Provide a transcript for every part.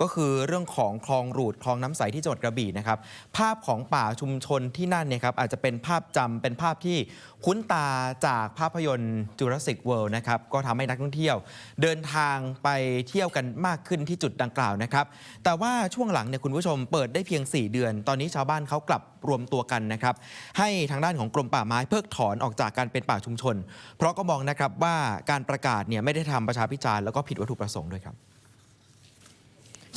ก็คือเรื่องของคลองรูดคลองน้ำใสที่จังหวัดกระบี่นะครับภาพของป่าชุมชนที่นั่นเนี่ยครับอาจจะเป็นภาพจำเป็นภาพที่คุ้นตาจากภาพยนตร์จูราสสิกเวิลด์นะครับก็ทำให้นักท่องเที่ยว เดินทางไปเที่ยวกันมากขึ้นที่จุดดังกล่าวนะครับแต่ว่าช่วงหลังเนี่ยคุณผู้ชมเปิดได้เพียง 4 เดือน ตอนนี้ชาวบ้านเขากลับรวมตัวกันนะครับให้ทางด้านของกรมป่าไม้เพิกถอนออกจากการเป็นป่าชุมชน เพราะก็มองนะครับว่าการประกาศเนี่ยไม่ได้ทำประชาพิจารณ์แล้วก็ผิดวัตถุประสงค์ด้วยครับ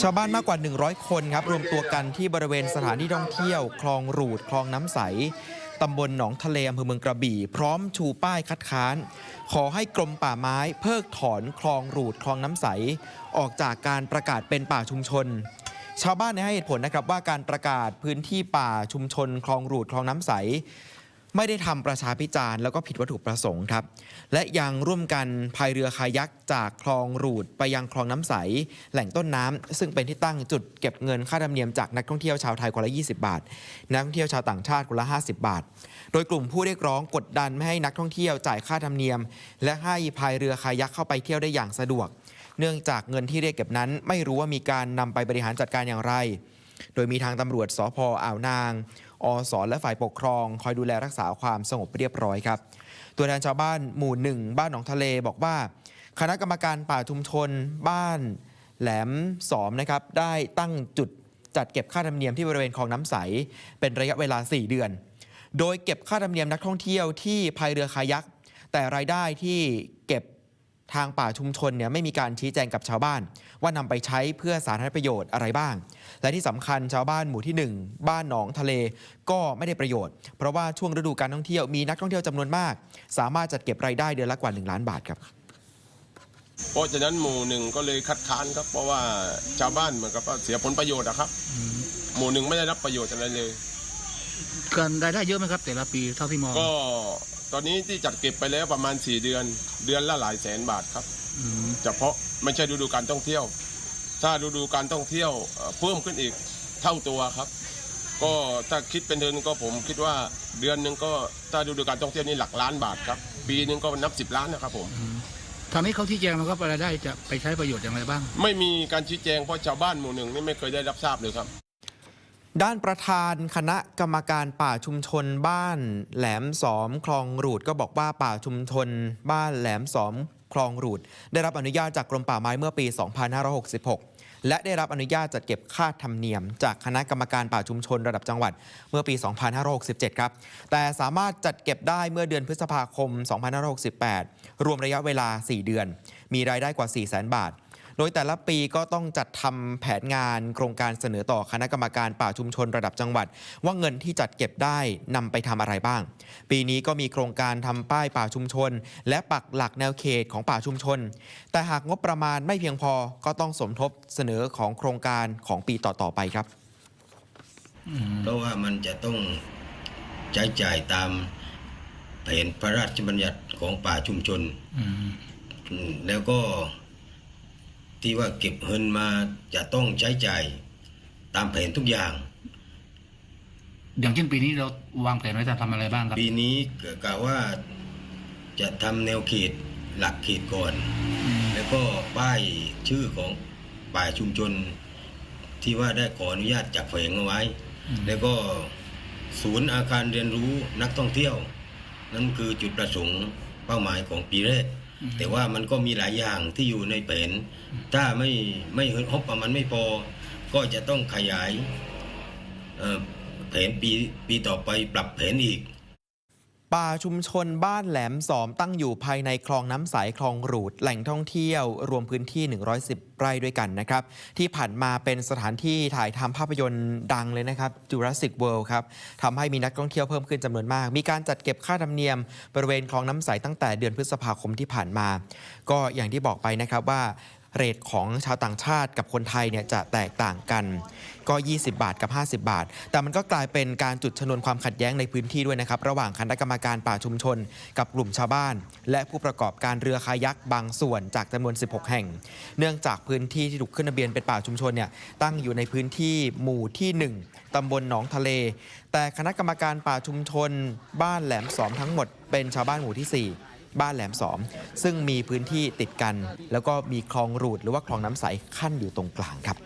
ชาวบ้านมากกว่า 100 คนครับรวมตัวกันที่บริเวณสถานที่ท่องเที่ยว คลองรูด คลองน้ำใสตำบลหนองทะเลอำเภอเมืองกระบี่ พร้อมชูป้ายคัดค้าน ขอให้กรมป่าไม้ เพิกถอนคลองรูดคลองน้ำใส ออกจากการประกาศเป็นป่าชุมชน ชาวบ้านเนี่ยให้เหตุผลนะครับว่าการประกาศพื้นที่ป่าชุมชน คลองรูดคลองน้ำใส ไม่ได้ทำประชาพิจารณ์แล้วก็ผิดวัตถุประสงค์ครับ และยังร่วมกันพายเรือคายักจากคลองรูดไปยังคลองน้ำใส แหล่งต้นน้ำซึ่งเป็นที่ตั้งจุดเก็บเงินค่าธรรมเนียมจากนักท่องเที่ยวชาวไทยคนละ 20 บาท นักท่องเที่ยวชาวต่างชาติคนละ 50 บาท โดยกลุ่มผู้เรียกร้องกดดันไม่ให้นักท่องเที่ยวจ่ายค่าธรรมเนียม และให้พายเรือคายักเข้าไปเที่ยวได้อย่างสะดวก เนื่องจากเงินที่เรียกเก็บนั้น ไม่รู้ว่ามีการนำไปบริหารจัดการอย่างไร โดยมีทางตำรวจสพอ่าวนาง อสและฝ่ายปกครอง คอยดูแลรักษาความสงบเรียบร้อยครับ ตัวแทนชาวบ้านหมู่หนึ่งบ้านหนองทะเลบอกว่า คณะกรรมการป่าชุมชน บ้านแหลมสอมนะครับได้ตั้งจุดจัดเก็บค่าธรรมเนียมที่บริเวณคลองน้ำใส เป็นระยะเวลา 4 เดือน โดยเก็บค่าธรรมเนียมนักท่องเที่ยวที่พายเรือคายักแต่รายได้ที่เก็บ ทางป่าชุมชนเนี่ยไม่มีการชี้แจงกับชาวบ้าน ว่านำไปใช้เพื่อสาธารณประโยชน์อะไรบ้าง และที่สำคัญชาวบ้านหมู่ที่ 1 บ้านหนองทะเลก็ไม่ได้ประโยชน์ เพราะว่าช่วงฤดูการท่องเที่ยวมีนักท่องเที่ยวจำนวนมาก สามารถจัดเก็บรายได้เดือนละกว่า 1 ล้านบาทครับเพราะฉะนั้นหมู่หนึ่งก็เลยคัดค้านครับ เพราะว่าชาวบ้านเหมือนกับว่าเสียผลประโยชน์นะครับ หมู่หนึ่งไม่ได้รับประโยชน์อะไรเลย การรายได้เยอะไหมครับ แต่ละปีเท่าที่มองก็ ตอนนี้ที่จัดเก็บไปแล้วประมาณ 4 เดือน เดือนละหลายแสนบาทครับอืมเฉพาะไม่ใช่ฤดูการท่องเที่ยว ถ้าฤดูการท่องเที่ยวเอ่อเพิ่มขึ้นอีกเท่าตัวครับ ก็ถ้าคิดเป็นเดือนก็ผมคิดว่าเดือนหนึ่งก็ถ้าฤดูการท่องเที่ยวนี่หลักล้านบาทครับ ปีหนึ่งก็นับสิบล้านนะครับผมทำให้เขาที่แจงมันก็รายได้จะไปใช้ประโยชน์อย่างไรบ้าง ไม่มีการชี้แจงเพราะชาวบ้านหมู่หนึ่งนี่ไม่เคยได้รับทราบเลยครับ ด้านประธานคณะกรรมการป่าชุมชนบ้านแหลมสอมคลองรูดก็บอกว่าป่าชุมชน บ้านแหลมสอมคลองรูด ได้รับอนุญาตจากกรมป่าไม้เมื่อปี 2566 และได้รับอนุญาตจัดเก็บค่าธรรมเนียม จากคณะกรรมการป่าชุมชนระดับจังหวัดเมื่อปี 2567 ครับ แต่สามารถจัดเก็บได้เมื่อเดือนพฤษภาคม 2568 รวมระยะเวลา 4 เดือน มีรายได้กว่า 400,000 บาท โดยแต่ละปีก็ต้องจัดทำแผนงานโครงการเสนอต่อคณะกรรมการป่าชุมชนระดับจังหวัด ว่าเงินที่จัดเก็บได้นำไปทำอะไรบ้าง ปีนี้ก็มีโครงการทำป้ายป่าชุมชน และปักหลักแนวเขตของป่าชุมชน แต่หากงบประมาณไม่เพียงพอก็ต้องสมทบเสนอของโครงการของปีต่อๆไปครับเพราะว่ามันจะต้องใช้จ่ายตามแผนพระราชบัญญัติของป่าชุมชนอืมอืมแล้วก็ ที่ว่าเก็บเงินมาจะต้องใช้จ่ายตามแผนทุกอย่าง อย่างเช่นปีนี้เราวางแผนไว้จะทำอะไรบ้างครับปีนี้กล่าวว่าจะทำแนวเขตหลักเขตก่อน อืมแล้วก็ป้ายชื่อของป่าชุมชน ที่ว่าได้ขออนุญาตจากแฝงเอาไว้ แล้วก็ศูนย์อาคารเรียนรู้นักท่องเที่ยว นั่นคือจุดประสงค์เป้าหมายของปีแรก แต่ว่ามันก็มีหลายอย่างที่อยู่ในแผนถ้าไม่ไม่ฮบประมันไม่พอ ก็จะต้องขยายเอ่อแผนปีปีต่อไปปรับแผนอีก ป่าชุมชนบ้านแหลมสอมตั้งอยู่ภายในคลองน้ำใสคลองรูดแหล่งท่องเที่ยว รวมพื้นที่ 110 ไร่ด้วยกันนะครับ ที่ผ่านมาเป็นสถานที่ถ่ายทำภาพยนตร์ดังเลยนะครับ Jurassic World ครับทำให้มีนักท่องเที่ยวเพิ่มขึ้นจำนวนมาก มีการจัดเก็บค่าธรรมเนียม บริเวณคลองน้ำใสตั้งแต่เดือนพฤษภาคมที่ผ่านมา ก็อย่างที่บอกไปนะครับว่า เรทของชาวต่างชาติกับคนไทยเนี่ยจะแตกต่างกัน ก็ 20 บาทกับ 50 บาท แต่มันก็กลายเป็นการจุดชนวนความขัดแย้งในพื้นที่ด้วยนะครับ ระหว่างคณะกรรมการป่าชุมชน กับกลุ่มชาวบ้าน และผู้ประกอบการเรือคายักบางส่วนจากจำนวน 16 แห่ง เนื่องจากพื้นที่ที่ถูกขึ้นทะเบียนเป็นป่าชุมชนเนี่ยตั้งอยู่ในพื้นที่หมู่ที่ 1ตำบลหนองทะเล แต่คณะกรรมการป่าชุมชน บ้านแหลมสอมทั้งหมดเป็นชาวบ้านหมู่ที่ 4 บ้านแหลมสอม ซึ่งมีพื้นที่ติดกัน แล้วก็มีคลองรูดหรือว่าคลองน้ำใสขั้นอยู่ตรงกลางครับ